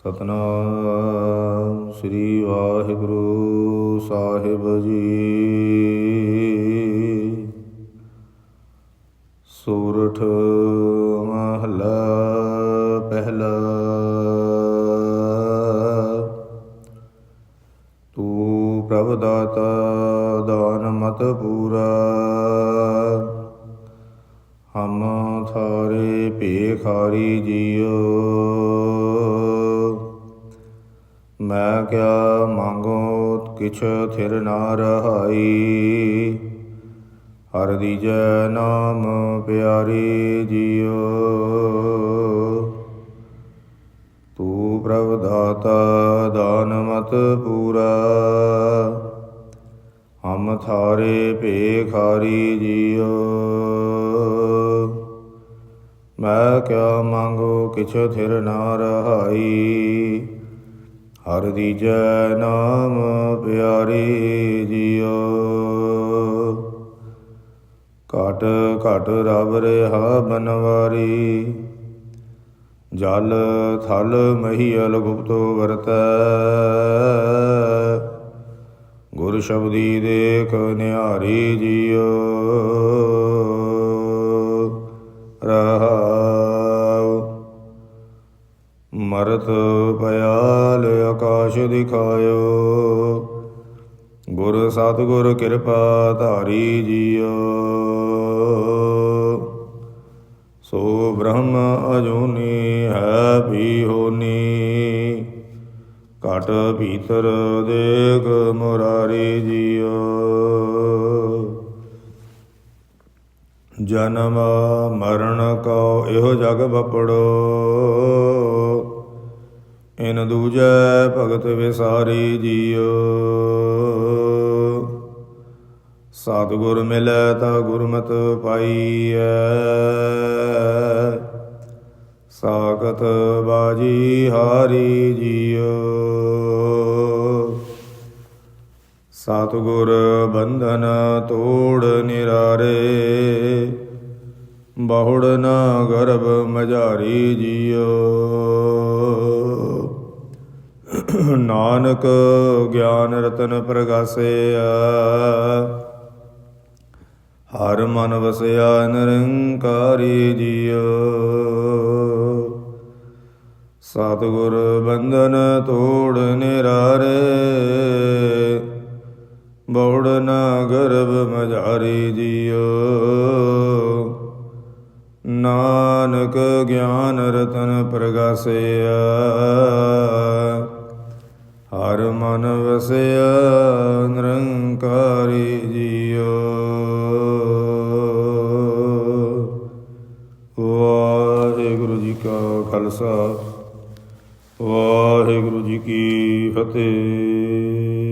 ਸਤਨਾਮ ਸ੍ਰੀ ਵਾਹਿਗੁਰੂ ਸਾਹਿਬ ਜੀ। ਸੂਰਠ ਮਹਲਾ ਪਹਿਲਾ। ਤੂੰ ਪ੍ਰਭ ਦਾਤਾ ਦਾਨ ਮਤ ਪੂਰਾ। ਹਮ ਥਾਰੇ ਭੇਖਾਰੀ ਜੀਓ। ਮੈਂ ਕਿਆ ਮੰਗੋ ਕਿਛ ਥਿਰ ਨਾ ਰਹਾਈ। ਹਰ ਦੀਜੈ ਨਾਮ ਪਿਆਰੀ ਜੀਓ। ਤੂੰ ਪ੍ਰਭ ਦਾਤਾ, ਦਾਨ ਮਤ ਪੂਰਾ। ਹਮ ਥਾਰੇ ਭੇਖਾਰੀ ਜੀਓ। ਮੈਂ ਕਿਆ ਮੰਗੋ ਕਿਛ ਥਿਰ ਨਾ ਰਹਾਈ। ਹਰ ਦੀ ਜੈ ਨਾਮ ਪਿਆਰੀ ਜੀਓ। ਘਟ ਘਟ ਰਬ ਰਹਾ ਬਨਵਾਰੀ। ਜਲ ਥਲ ਮਹੀਲ ਗੁਪਤੋ ਵਰਤੈ। ਗੁਰ ਸ਼ਬਦੀ ਦੇਖ ਨਿਹਾਰੀ ਜੀਓ। ਮਰਤ ਪਿਆਲ ਆਕਾਸ਼ ਦਿਖਾਇਓ। ਗੁਰ ਸਤਿਗੁਰ ਕਿਰਪਾ ਧਾਰੀ ਜੀਓ। ਸੋ ਬ੍ਰਹਮ ਅਜੂਨੀ ਹੈ ਵੀ ਹੋਨੀ। ਘਟ ਭੀਤਰ ਦੇਖ ਮੁਰਾਰੀ ਜੀਓ। ਜਨਮ ਮਰਨ ਕਉ, ਇਹੋ ਜਗ ਬਪੜੋ ਇਨ ਦੂਜੈ ਭਗਤ ਵਿਸਾਰੀ ਜੀਓ। ਸਤਿਗੁਰ ਮਿਲੈ ਤਾ ਗੁਰਮਤਿ ਪਾਈਐ। ਸਾਖਤ ਬਾਜੀ ਹਾਰੀ ਜੀਓ। ਸਤਿਗੁਰ ਬੰਧਨ ਤੋੜ ਨਿਰਾਰੇ। ਬਹੁੜ ਨਾ ਗਰਭ ਮਝਾਰੀ ਜੀਓ। ਨਾਨਕ ਗਿਆਨ ਰਤਨ ਪ੍ਰਗਾਸਿਆ। ਹਰ ਮਨ ਵਸਿਆ ਨਿਰੰਕਾਰੀ ਜੀਓ। ਸਤਿਗੁਰ ਬੰਧਨ ਤੋੜ ਨਿਰਾਰੇ। ਬੌੜ ਨਾ ਗਰਭ ਮਝਾਰੀ ਜੀਓ। ਨਾਨਕ ਗਿਆਨ ਰਤਨ ਪ੍ਰਗਾਸਿਆ। ਹਰ ਮਨ ਵਸਿਆ ਨਿਰੰਕਾਰੀ ਜੀਓ। ਵਾਹਿਗੁਰੂ ਜੀ ਕਾ ਖਾਲਸਾ ਵਾਹਿਗੁਰੂ ਜੀ ਕੀ ਫਤਿਹ।